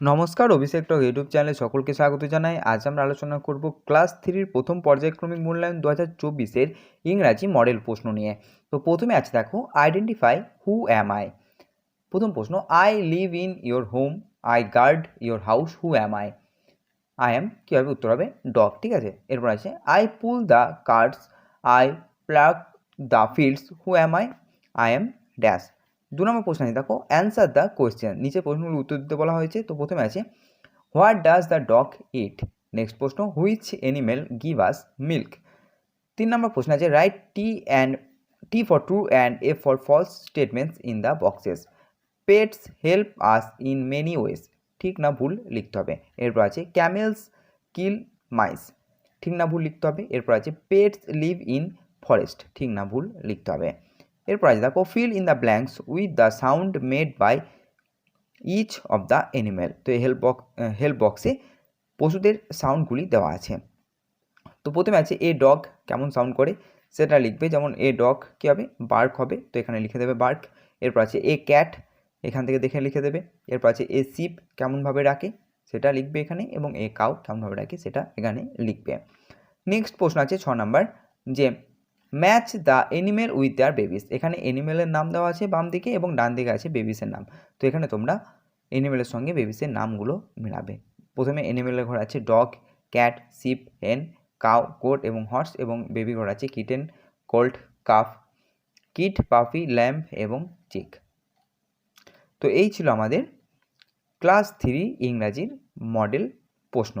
নমস্কার, অভিষেক টক ইউটিউব চ্যানেলে সকলকে স্বাগত জানাই। আজ আমরা আলোচনা করব ক্লাস থ্রির প্রথম পর্যায়ক্রমিক মূল্যায়ন দু হাজার চব্বিশের ইংরাজি মডেল প্রশ্ন নিয়ে। তো প্রথমে আছে দেখো আইডেন্টিফাই হু অ্যাম আই প্রথম প্রশ্ন I live in your home I guard your house who am I I am কীভাবে উত্তর হবে? ডগ ঠিক আছে? এরপর আছে I pull the cards I plug the fields who am I I am dash দু নম্বর প্রশ্ন আছে। দেখো অ্যান্সার দ্য কোয়েশ্চেন নিচে প্রশ্নগুলো উত্তর দিতে বলা হয়েছে। তো প্রথমে আছে what does the dog eat next প্রশ্ন which animal give us milk তিন নম্বর প্রশ্ন আছে write T and T for true and F for false statements in the boxes pets help us in many ways ঠিক না ভুল লিখতে হবে। এরপর আছে ক্যামেলস কিল মাইস ঠিক না ভুল লিখতে হবে। এরপর আছে পেটস লিভ ইন ফরেস্ট ঠিক না ভুল লিখতে হবে। এরপর আছে, দেখো fill in the blanks with the sound made by each of the animal তো এই হেল্প বক্স হেল্প বক্সে পশুদের সাউন্ডগুলি দেওয়া আছে। তো প্রথমে আছে এ ডগ কেমন সাউন্ড করে? সেটা লিখবে, যেমন এ ডগ কী হবে? বার্ক হবে। তো এখানে লিখে দেবে বার্ক এরপর আছে এ ক্যাট এখান থেকে দেখে লিখে দেবে। এরপর আছে এ সিপ কেমনভাবে ডাকে? সেটা লিখবে এখানে, এবং এ কাউ কেমনভাবে ডাকে? সেটা এখানে লিখবে। নেক্সট প্রশ্ন আছে, ছ নাম্বার যে match the animal with their babies এখানে এনিমেলের নাম দেওয়া আছে বাম দিকে এবং ডান দিকে আছে বেবিসের নাম। তো এখানে তোমরা এনিমেলের সঙ্গে বেবিসের নামগুলো মেলাবে। প্রথমে এনিমেলের ঘর আছে dog cat sheep hen cow goat এবং হর্স এবং বেবি ঘর আছে kitten colt calf kit puppy lamb এবং চিক তো এই ছিল আমাদের ক্লাস থ্রি ইংরাজির মডেল প্রশ্ন।